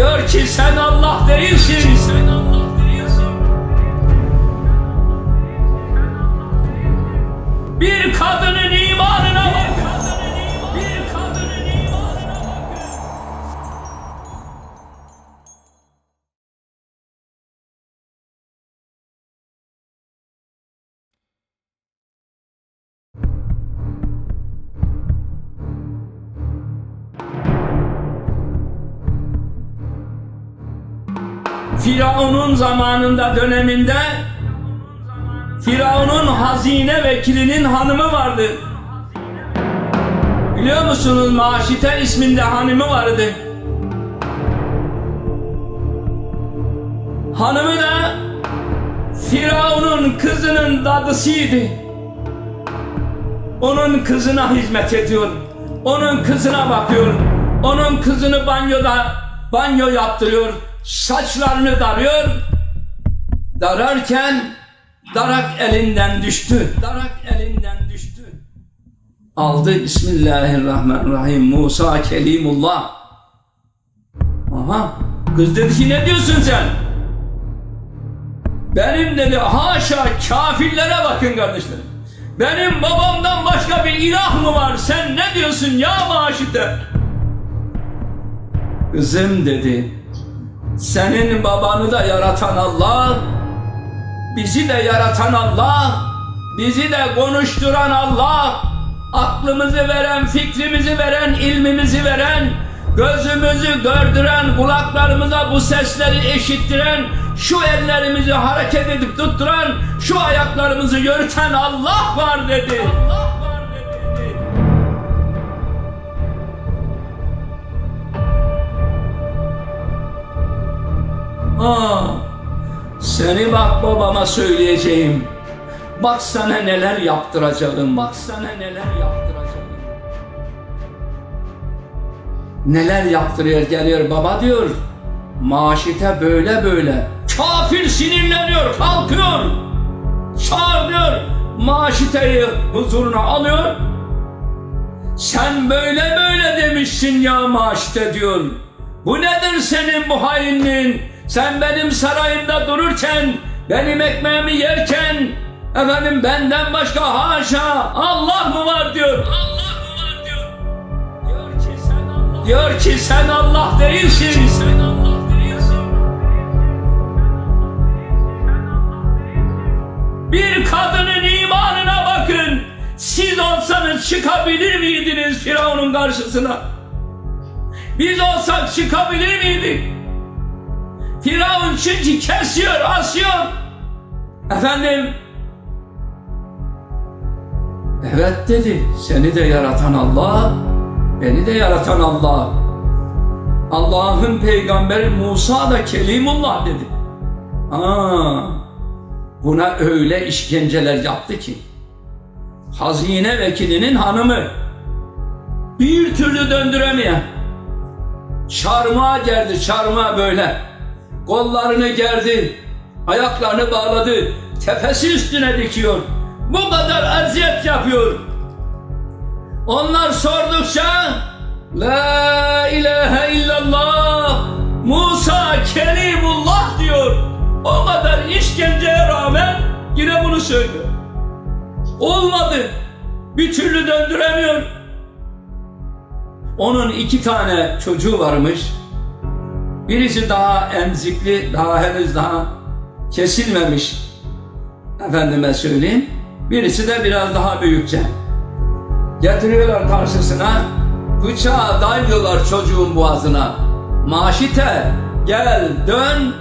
Gör ki sen Allah değilsin. Sen Allah değilsin. Bir kadının Firavun'un zamanında döneminde Firavun'un hazine vekilinin hanımı vardı. Biliyor musunuz Maşite isminde hanımı vardı. Hanımı da Firavun'un kızının dadısıydı. Onun kızına hizmet ediyor. Onun kızına bakıyor. Onun kızını banyoda banyo yaptırıyor. Saçlarını darıyor. Dararken darak elinden düştü. Darak elinden düştü. Aldı Bismillahirrahmanirrahim Musa Kelimullah. Aha kız dedi ki ne diyorsun sen? Benim dedi haşa kafirlere bakın kardeşlerim. Benim babamdan başka bir ilah mı var? Sen ne diyorsun ya maşite? Kızım dedi. Senin babanı da yaratan Allah, bizi de yaratan Allah, bizi de konuşturan Allah, aklımızı veren, fikrimizi veren, ilmimizi veren, gözümüzü gördüren, kulaklarımıza bu sesleri eşittiren, şu ellerimizi hareket edip tutturan, şu ayaklarımızı yürüten Allah var dedi. Allah Ha, seni bak babama söyleyeceğim. Bak sana neler yaptıracağım. Bak sana neler yaptıracağım. Neler yaptırıyor geliyor baba diyor. Maşite böyle böyle. Kafir sinirleniyor kalkıyor. Çağır diyor. Maşiteyi huzuruna alıyor. Sen böyle böyle demişsin ya maşte diyor. Bu nedir senin bu hainliğin? Sen benim sarayımda dururken, benim ekmeğimi yerken, efendim benden başka haşa Allah mı var diyor. Allah mı var diyor. Diyor ki sen Allah, diyor ki sen Allah değilsin. Sen Allah. Bir kadının imanına bakın. Siz olsanız çıkabilir miydiniz Firavun'un karşısına? Biz olsak çıkabilir miydik? Firavun çünkü kesiyor, asıyor. Efendim? Evet dedi. Seni de yaratan Allah, beni de yaratan Allah. Allah'ın peygamberi Musa da Kelimullah dedi. Aa, buna öyle işkenceler yaptı ki. Hazine vekilinin hanımı bir türlü döndüremeyen çarmıha gerdi çarmıha böyle kollarını gerdi ayaklarını bağladı tepesi üstüne dikiyor. Bu kadar eziyet yapıyor. Onlar sordukça La ilahe illallah Musa Kelimullah diyor. O kadar işkenceye rağmen yine bunu söylüyor. Olmadı. Bir türlü döndüremiyor. Onun iki tane çocuğu varmış. Birisi daha emzikli, daha henüz daha kesilmemiş. Efendime söyleyeyim. Birisi de biraz daha büyükçe. Getiriyorlar karşısına. Bıçağı dayıyorlar çocuğun boğazına. Maşite gel dön.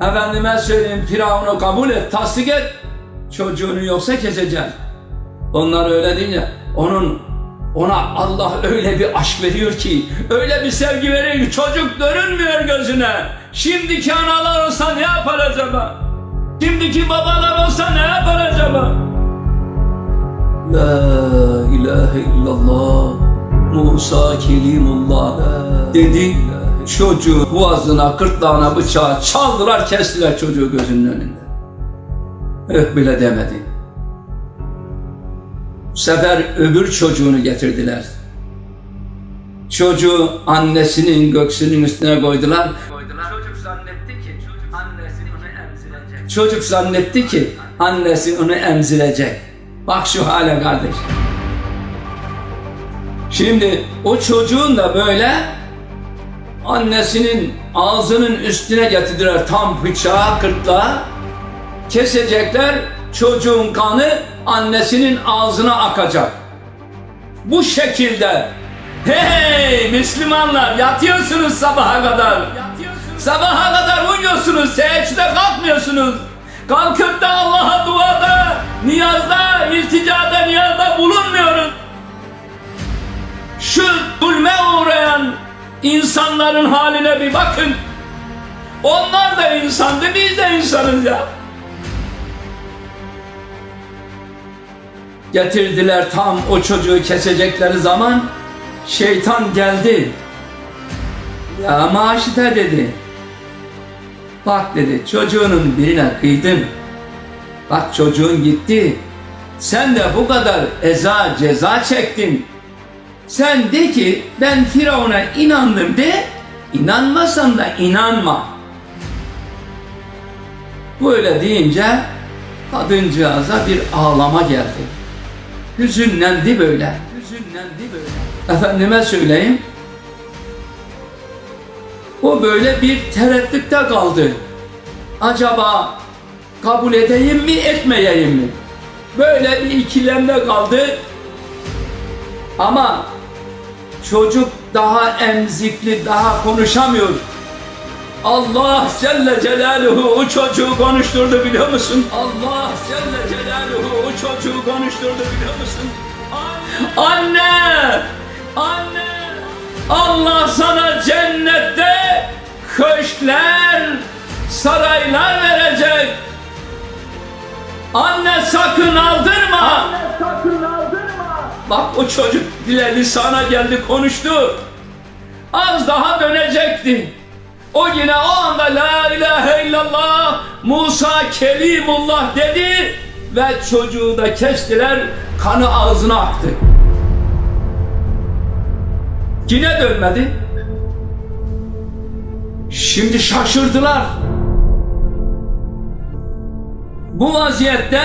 Efendime söyleyeyim Firavun'u kabul et, tasdik et. Çocuğunu yoksa keseceksin. Onlar öyle deyince onun ona Allah öyle bir aşk veriyor ki, öyle bir sevgi veriyor ki çocuk görünmüyor gözüne. Şimdiki analar olsa ne yapar acaba? Şimdiki babalar olsa ne yapar acaba? La ilahe illallah Musa Kelimullah dedi. Çocuğu boğazına, kırtlağına bıçağı çaldılar, kestiler çocuğu gözünün önünde. Öh bile demedi. Bu sefer öbür çocuğunu getirdiler. Çocuğu annesinin göksünün üstüne koydular. Çocuk zannetti ki annesi onu emzirecek. Çocuk zannetti ki annesi onu emzirecek. Bak şu hale kardeş. Şimdi o çocuğun da böyle annesinin ağzının üstüne getirdiler tam bıçağı kırkla kesecekler çocuğun kanı annesinin ağzına akacak. Bu şekilde hey Müslümanlar yatıyorsunuz sabaha kadar. Sabaha kadar uyuyorsunuz, teheccüde kalkmıyorsunuz. Kalkıp da Allah'a duada, niyazda, ilticada, niyazda bulunmuyoruz. Şu zulme uğrayan insanların haline bir bakın. Onlar da insandı, biz de insanız ya. Getirdiler tam o çocuğu kesecekleri zaman şeytan geldi. Ya maaşita dedi. Bak dedi çocuğunun birine kıydın. Bak çocuğun gitti. Sen de bu kadar eza ceza çektin. Sen de ki ben Firavun'a inandım de, inanmasan da inanma. Böyle deyince kadıncağıza bir ağlama geldi. Hüzünlendi böyle. Hüzünlendi böyle. Efendime söyleyeyim. O böyle bir tereddütte kaldı. Acaba kabul edeyim mi etmeyeyim mi? Böyle bir ikilemde kaldı. Ama çocuk daha emzikli, daha konuşamıyor. Allah Celle Celaluhu o çocuğu konuşturdu biliyor musun? Allah Celle Celaluhu çocuğu konuşturdu biliyor musun? Anne! Anne! Allah sana cennette köşkler, saraylar verecek. Anne sakın aldırma. Bak o çocuk dile lisana geldi konuştu. Az daha dönecekti. O yine o anda la ilahe illallah Musa Kelimullah dedi ve çocuğu da kestiler kanı ağzına aktı. Yine dönmedi. Şimdi şaşırdılar. Bu vaziyette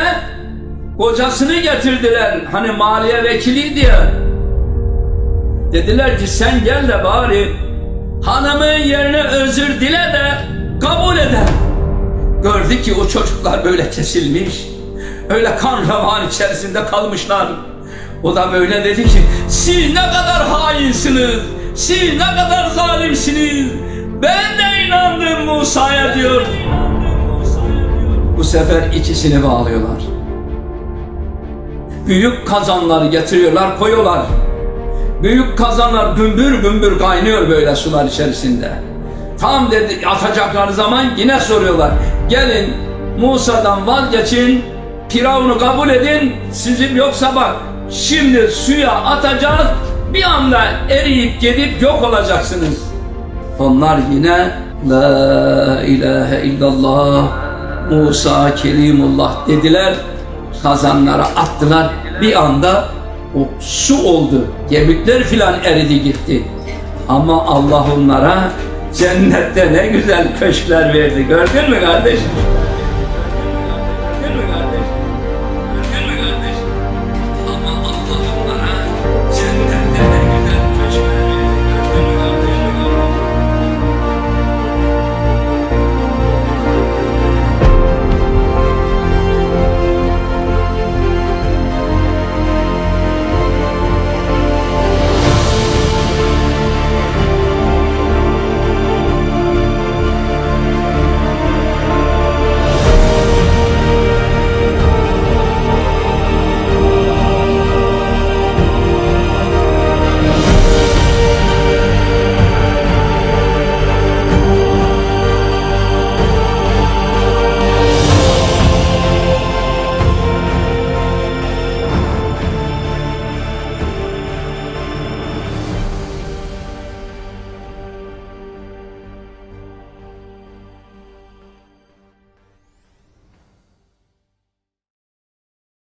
kocasını getirdiler. Hani maliye vekili diye. Dediler ki sen gel de bari hanımın yerine özür dile de kabul eder. Gördü ki o çocuklar böyle kesilmiş. Öyle kan revan içerisinde kalmışlar. O da böyle dedi ki siz ne kadar hainsiniz. Siz ne kadar zalimsiniz. Ben de inandım Musa'ya diyor. Bu sefer ikisini bağlıyorlar. Büyük kazanları getiriyorlar, koyuyorlar. Büyük kazanlar gümbür gümbür kaynıyor böyle sular içerisinde. Tam dedi atacakları zaman yine soruyorlar. Gelin Musa'dan vazgeçin, Firavun'u kabul edin, sizin yoksa bak şimdi suya atacağız, bir anda eriyip gidip yok olacaksınız. Onlar yine La ilahe illallah Musa Kelimullah dediler. Kazanlara attılar. Bir anda o su oldu. Gemikler filan eridi gitti. Ama Allah onlara cennette ne güzel köşkler verdi. Gördün mü kardeşim?